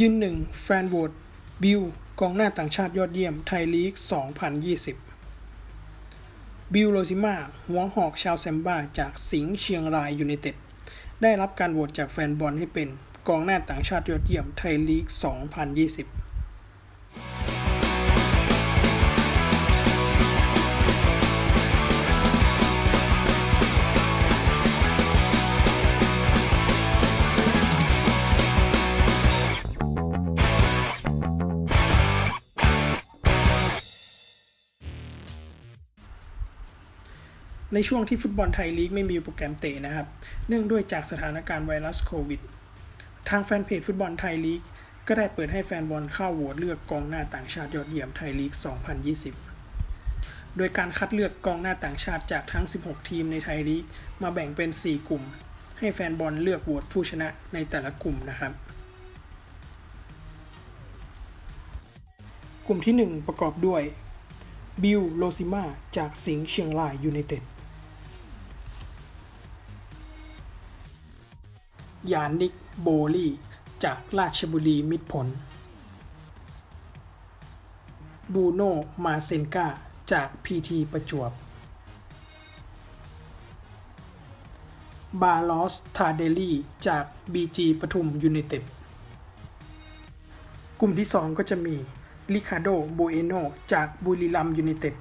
ยืนหนึ่งแฟนโหวตบิลกองหน้าต่างชาติยอดเยี่ยมไทยลีก 2020 บิลโรซิมาหัวหอกชาวแซมบ้าจากสิงห์เชียงรายยูไนเต็ด ได้รับการโหวตจากแฟนบอลให้เป็นกองหน้าต่างชาติยอดเยี่ยมไทยลีก 2020 ในช่วงที่ฟุตบอลไทยลีกไม่มีโปรแกรมเตะนะครับ เนื่องด้วยจากสถานการณ์ไวรัสโควิด ทางแฟนเพจฟุตบอลไทยลีกก็ได้เปิดให้แฟนบอลเข้าโหวตเลือกกองหน้าต่างชาติยอดเยี่ยมไทยลีก 2020 โดยการคัดเลือกกองหน้าต่างชาติจากทั้ง 16 ทีมในไทยลีก มาแบ่งเป็น 4 กลุ่ม ให้แฟนบอลเลือกโหวตผู้ชนะในแต่ละกลุ่มนะครับ กลุ่มที่ 1 ประกอบด้วยบิลโลซิมาจากสิงห์เชียงรายยูไนเต็ด ยานิกโบลีจากราชบุรีมิตรผล บูโนมาเซนกาจากพีทีประจวบ บาลอสทาเดลี่จากบีจีปทุมยูไนเต็ด กลุ่มที่ 2 ก็จะมีริคาโดโบเอโนจากบุรีรัมยูไนเต็ด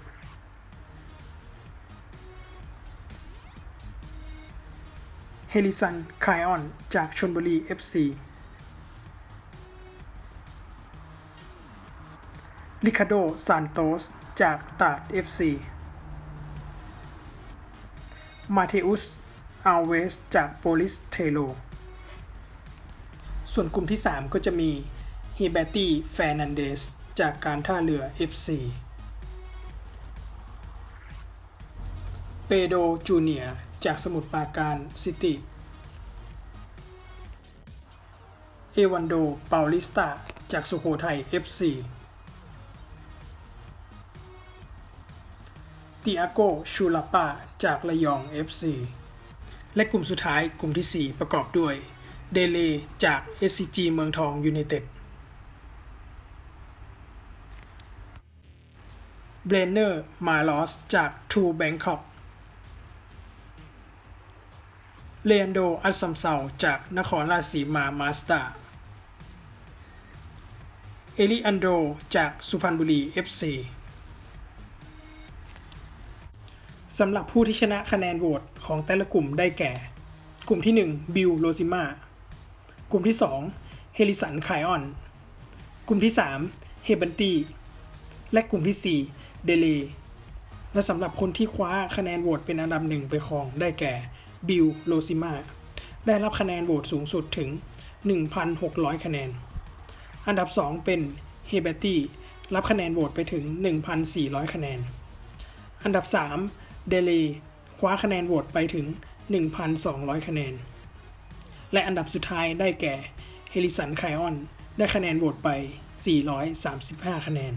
เฮลิซันคายออน จากชนบุรี FC ริคาโดซานโตส จากตาด FC มาเทอุสอัลเวส จากโปลิสเทโล ส่วนกลุ่มที่ 3 ก็จะมีเฮเบตี้แฟร์นันเดส จากการท่าเรือ FC เปโดจูเนีย จากสมุทรปราการซิตี้ เอวันโดเปาลิสตา จากสุโขทัย FC ติอาโก ชูลาปา จากระยอง FC และกลุ่มสุดท้ายกลุ่มทีสี่ 4 ประกอบด้วย เดเล จาก SCG เมืองทองยูไนเต็ด เบรนเนอร์ มาลอส จากทูแบงคอก เลนโด อัสซัมเซาจากนครราชสีมามาสตาเอลิอันโดจากสุพรรณบุรี FC สำหรับผู้ที่ชนะคะแนนโหวตของแต่ละกลุ่มได้แก่ กลุ่มที่ 1 บิลโรซิมากลุ่มที่ 2 เฮลิสันไคออน กลุ่มที่ 3 เฮบันตีและกลุ่มที่ 4 เดเลและสำหรับคนที่คว้าคะแนนโหวตเป็นอันดับหนึ่งไปครองได้แก่ บิลโรซิมาได้รับคะแนนโหวตสูงสุดถึง 1,600 คะแนน อันดับ 2 เป็นเฮเบตตี้รับคะแนนโหวตไปถึง 1,400 คะแนน อันดับ 3 เดลีคว้าคะแนนโหวตไปถึง 1,200 คะแนน และอันดับสุดท้ายได้แก่เฮลิสันไคออน ได้คะแนนโหวตไป 435 คะแนน